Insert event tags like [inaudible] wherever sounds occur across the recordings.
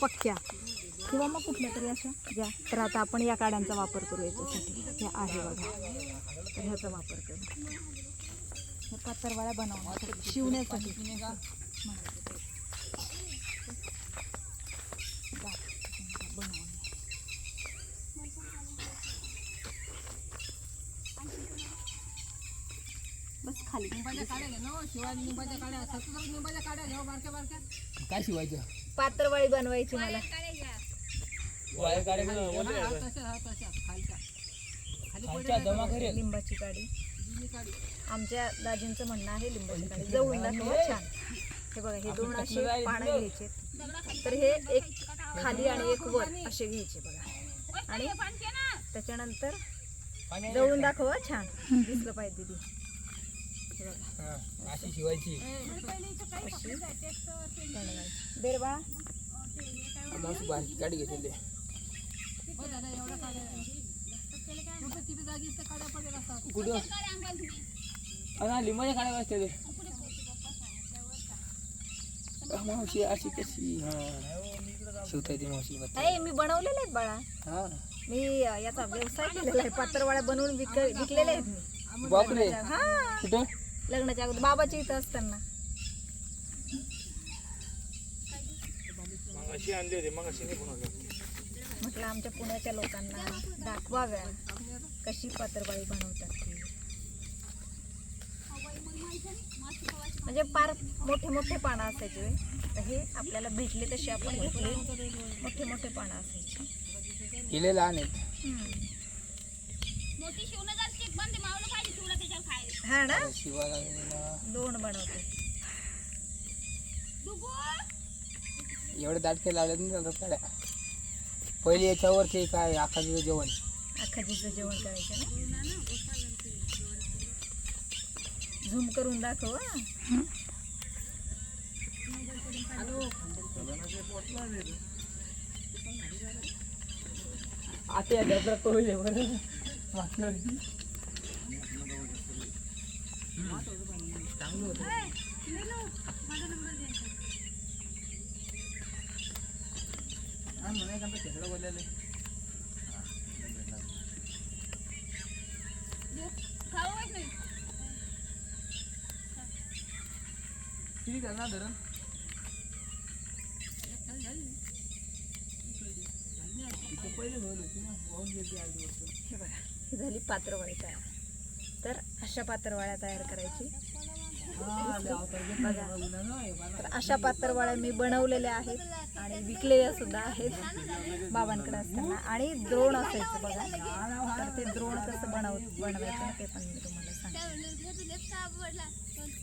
पक्क्या. किंवा मग कुठल्या तरी अशा ज्या तर आता आपण या काड्यांचा वापर करू याच्यासाठी. हे आहे बघा. तर ह्याचा वापर करू. हे पत्तरवाळ्या बनवण्यासाठी शिवण्यासाठी. बस खाली. काय शिवायचं? पात्रवाळी बनवायची मला. लिंबाची काडी. आमच्या दाजींचं म्हणणं आहे लिंबाची काडी. जवळून दाखवा छान. हे बघा हे दोन असे पानं घ्यायचे. तर हे एक खाली आणि एक वर असे घ्यायचे बघा. आणि त्याच्यानंतर जवळून दाखवा छान. दिसलं पाहिजे दिदी. हे बघा अशी शिवायची. अशी बनवायची बेर बाळा मावशी बारकी गाडी घेतलेली कुठं? हा लिंबाच्या काड्या वाजते ते अह, मावशी अशी कशी? हा. येते मावशी. नाही मी बनवलेले आहेत बाळा. हा. मी याचा व्यवसाय केलेला आहे. पात्रवाळ्या बनवून विक विकलेले आहेत बापरे. हा. कुठं? लग्नाच्या अगोदर. बाबाच्या इथं असताना. म्हटलं आमच्या पुण्याच्या लोकांना दाखवाव्या कशी पत्रबाळी बनवतात ती. म्हणजे फार मोठे मोठे पानं असायचे तर हे आपल्याला भेटले तसे आपण घेतले. मोठे मोठे पानं असायचे. लहान आहेत. मोठी शिवणं जास्त एक बंद मावलं पाहिजे शिवला त्याच्यावर खायला हा ना. दोन बनवते एवढे दाटके लावलेत ना त्याला काड्या पहिले याच्यावर ते काय आखाचं जेवण अख्खाजीचं जेवण करायचं ना झूम करून दाखव हा. आता या डबऱ्यात पहिले बरं मागच्या वर्षी. चांगलं होतं. हा, म्हणे एखादं खेकडं बोललेलं. खाऊ नाही किती करणार धरण ना वाहून गेली आठ दिवस हे झाली पात्रवाळी तयार. तर अशा पातरवाळ्या तयार करायची. तर अशा पातरवाळ्या मी बनवलेल्या आहेत आणि विकलेल्या सुद्धा आहेत बाबांकडे असताना. आणि द्रोण असायचं बघा. तर ते द्रोण कसं बनव बनवायचं ते पण मी तुम्हाला सांगते तुला का आवडला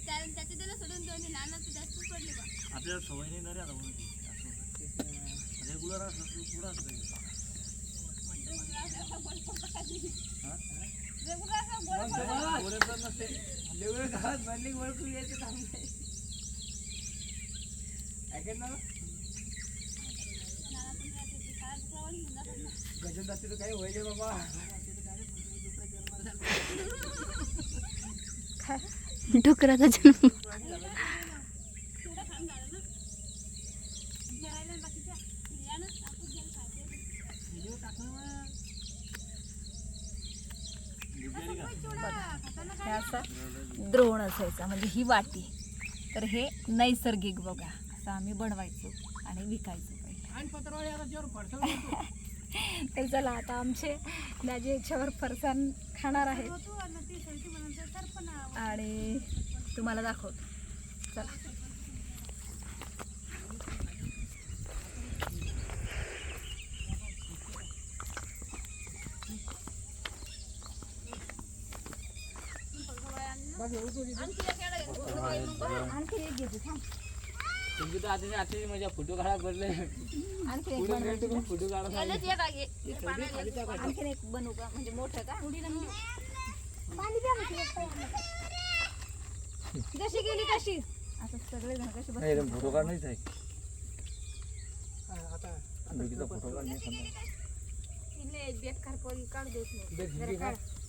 त्याच्या त्याला सोडून दोन नाना तू जास्त पडली बा आपल्याला सवय नाही ना रे आता म्हणून रेग्युलर असलं की पुढं असतं ते. ओळखत नसते लेवळ गावात बनली ओळखू यायचं काम नाही ना गजन असते तर काही होईल बाबा डुकराचा जन्म. हे असा द्रोण असायचा म्हणजे ही वाटी. तर हे नैसर्गिक बघा असं आम्ही बनवायचो आणि विकायचो [laughs] तर चला आता आमचे दाजी याच्यावर फरसाण खाणार आहेत. आणि तुम्हाला दाखवतो. चला आणखी एक घेते थांब तुमची तर आता आता माझ्या फोटो काढा पडले आणखी फोटो काढा आणखीन एक बनवू का म्हणजे मोठं का. कशी गेली कशी आता सगळे जण कशी बस फोटो आता बेकार काढू देत नाही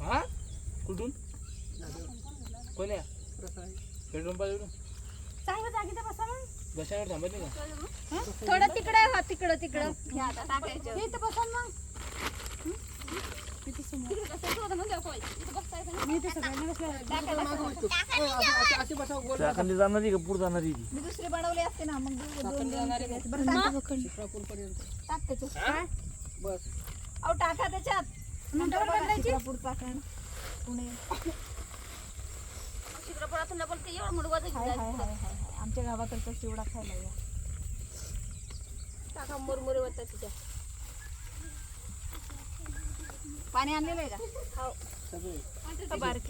हा कुठून? कोण आहे पेट्रोल पाहिजे चांगलं जागी तर बसा मग. बसावर थांबत नाही का? हं? थोडं तिकडे हा तिकडं तिकडं. हे आता टाकायचं. हे इथं बसा मग. तिकडे बसायचं होतं ना देवकोळी. इथं बसतायचं ना. मी इथे सगळ्यांना बसल्या असे बसा गोल चाकंदी जाणार का पुढे जाणार? ती मी दुसरी बनवली असते ना मग दोन- दोन बरं टाक. टाक त्याच्यात काय बस. अहो टाका त्याच्यात. नंतर बदलायची. पुणे शिक्रापुरातून एवढं वजन हाय. आमच्या गावाकडचा चिवडा खायला या. टाका मुरमुरे होतात तिच्या. पाणी आणलेलं आहे का? सगळे. बारके.